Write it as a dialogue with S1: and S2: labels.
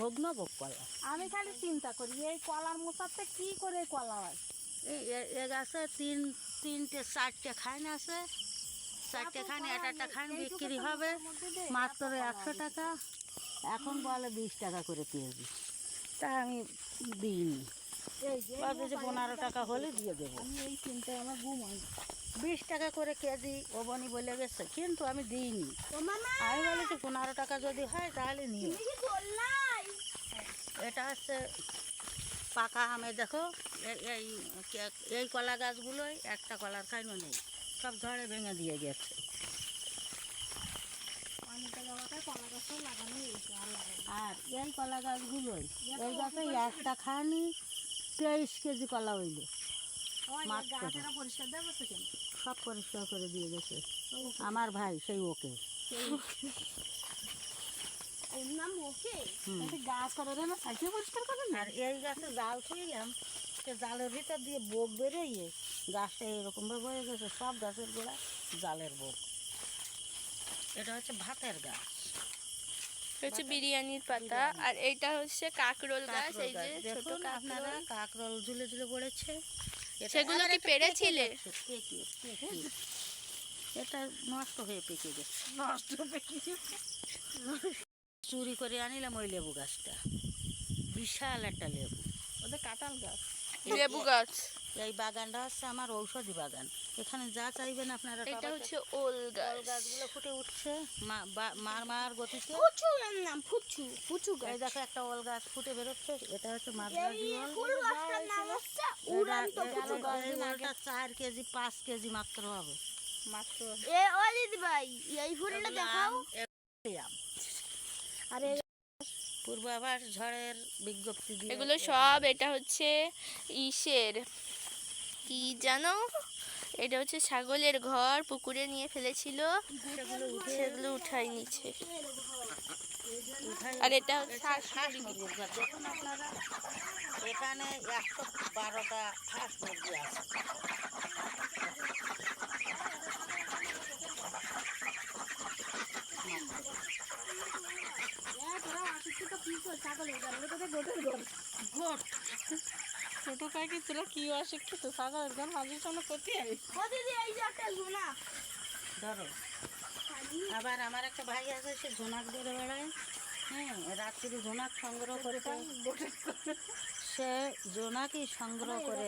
S1: ভগ্ন ভোগ কলা
S2: আমি খালি চিন্তা করি এই কলার মোচাতে কি করে কলা হয়?
S1: এই এ- গাছে তিন তিনটে চারটে খাইন আছে। চারটে খাইন একটা একটা খাইন বিক্রি হবে। মাত্র একশো টাকা। এখন বলে বিশ টাকা করে কেজি। তা আমি দিইনি।
S2: যে
S1: পনেরো টাকা হলে দিয়ে দেবো।
S2: আমি এই চিন্তায় আমার ঘুম হয়
S1: বিশ টাকা করে কেজি ওবনি বলে গেছে কিন্তু আমি দিইনি। আমি বলেছি পনেরো টাকা যদি হয় তাহলে
S2: বললাই
S1: এটা হচ্ছে পাকা আমে দেখো এই এই কলা গাছগুলোই একটা কলার খাইনও নেই সব ঝড়ে ভেঙে দিয়ে গেছে।
S2: আর
S1: এই কলা গাছগুলোই এই গাছে একটা খানি তেইশ কেজি কলা হইল। সব পরিষ্কার করে দিয়ে গেছে। আমার ভাই সেই ওকে
S2: ওর নাম ওকে
S1: হুম।
S2: একটা গাছ করে না সাইকেল পরিষ্কার করে
S1: আর এই গাছে জাল ছুঁইলাম সে জালের ভিতর দিয়ে বোক বেরোইয়ে গাছটা এরকমভাবে হয়ে গেছে সব গাছের গোড়া জালের বোক। এটা হচ্ছে ভাতের গাছ।
S3: হচ্ছে বিরিয়ানির পাতা আর এইটা হচ্ছে কাকরোল গাছ এই যে ছোট
S1: আপনারা
S3: কাকরোল
S1: ঝুলে ঝুলে পড়েছে।
S3: সেগুলো কি
S1: গেছে, পেকে। এটা নষ্ট হয়ে পেকে গেছে।
S2: নষ্ট পেকে
S1: চুরি করে আনিলাম ওই লেবু গাছটা। বিশাল একটা লেবু।
S2: ওদের কাঁঠাল গাছ।
S3: লেবু গাছ।
S1: এই বাগানটা হচ্ছে আমার ঔষধি বাগান। এখানে যা চাইবেন আপনারা
S3: এটা হচ্ছে ওল গাছ।
S1: গাছগুলো ফুটে উঠছে। মা- বা- মার মার গতিতে।
S2: ফুচু এর নাম ফুচু ফুচু
S1: এই
S2: গাছ
S1: দেখো একটা ওল গাছ ফুটে বেরোচ্ছে। এটা হচ্ছে মাদ্রাজি ওল
S2: ফুল গাছটার নাম হচ্ছে উড়ন্ত ফুচু গাছ।
S1: এই ওলটা চার কেজি পাঁচ কেজি মাত্র হবে।
S2: মাত্র। এ ও দিদি ভাই এই ফুলটা দেখাও। আরে
S1: পূর্বাভাস ঝড়ের বিজ্ঞপ্তি দিয়ে
S3: এগুলো সব এটা হচ্ছে ইসের। কি জানো? এটা হচ্ছে ছাগলের ঘর পুকুরে নিয়ে ফেলেছিল। সেগুলো উঠাই নিচ্ছে। আর এটা হচ্ছে
S1: এখানে একশো বারোটা হাঁস মুরগি আছে। গোট।
S2: ছোট কাকি তোরা কি অশিক্ষিত ছাগলের গান মাঝে সামনে করতে ও দিদি এই যে একটা ঝুনা।
S1: ধরো। আবার আমার একটা ভাই আছে সে ঝোনাক ধরে বেড়ায়। হ্যাঁ রাত্রি ঝোনাক সংগ্রহ করে সে জোনাকি সংগ্রহ করে।